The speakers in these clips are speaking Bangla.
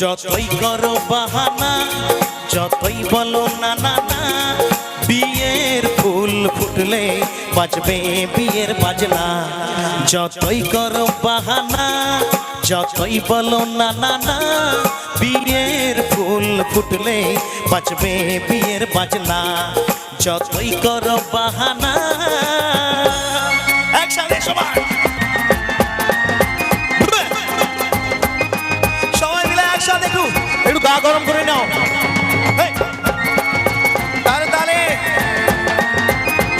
যতই করো বাহানা, যতই বলো না নানা বিয়ের ফুল ফুটলে বাজবে বিয়ের বাজনা। যতই করো বাহানা, যতই বলো না নানা বিয়ের ফুল ফুটলে বাজবে বিয়ের বাজনা। যতই করো বাহানা। একসাথে সবাই। সবাই মিলে একসাথে একটু একটু গা গরম করে নাও। তাহলে তাহলে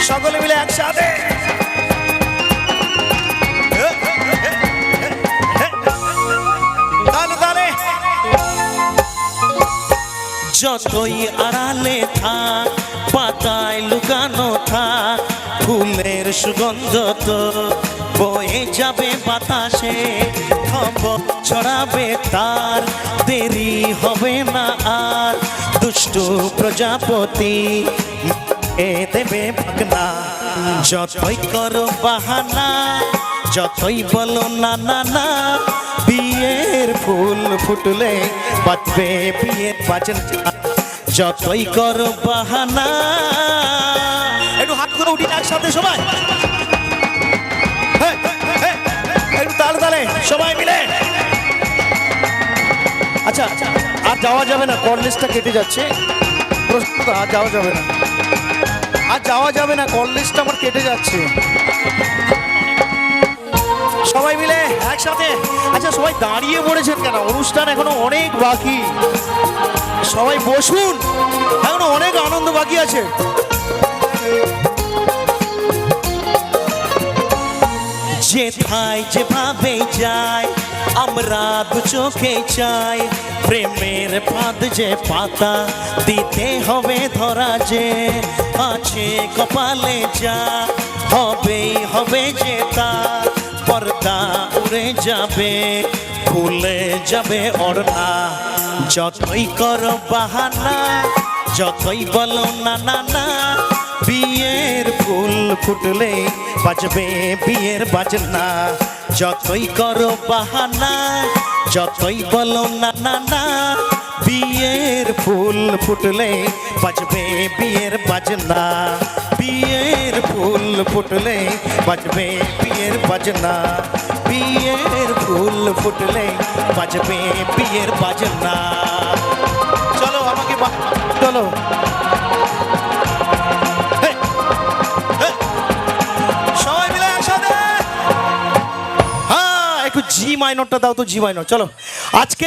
সকলে মিলে একসাথে। যতই আড়ালে থাক সুগন্ধ তো বয়ে যাবে বাতাসে খবর ছড়াবে তার, দেরি হবে না আর। দুষ্টু প্রজাপতি এ দেবে ভাগনা। যতই করো বাহানা, যতই বলো না না না, বিয়ের ফুল ফুটলে বাজবে বিয়ের বাজনা যতই করো বাহানা একটু হাত করে উঠি একসাথে সবাই। হেই, হেই, একটু তালে তালে সবাই মিলে। আচ্ছা আর যাওয়া যাবে না কলেজটা কেটে যাচ্ছে। প্রশ্ন আর যাওয়া যাবে না। আর যাওয়া যাবে না কলেজটা আমার কেটে যাচ্ছে। সবাই মিলে একসাথে। আচ্ছা সবাই দাঁড়িয়ে পড়েছেন কেন? অনুষ্ঠান এখনও অনেক বাকি। সবাই বসুন। এখনও অনেক আনন্দ বাকি আছে। যেথায় যেভাবে যায়, আমরা দু চোখে চাই। প্রেমের ফাঁদ যে পাতা দিতে হবে ধরা যে আছে কপালে যা হবে হবে যে তা। পর্দা উড়ে যাবে খুলে যাবে ওড়না যতই কর বাহানা, যতই বলো না না না ফুটলে বাজবে বিয়ের বাজনা। যতই করো বাহানা, যতই বলো না না না, বিয়ের ফুল ফুটলে বাজবে বিয়ের বাজনা। বিয়ের ফুল ফুটলে বাজবে বিয়ের বাজনা। বিয়ের ফুল ফুটলে বাজবে বিয়ের বাজনা। জি মাইনরটা দাও তো জি মাইনর চলো। আজকে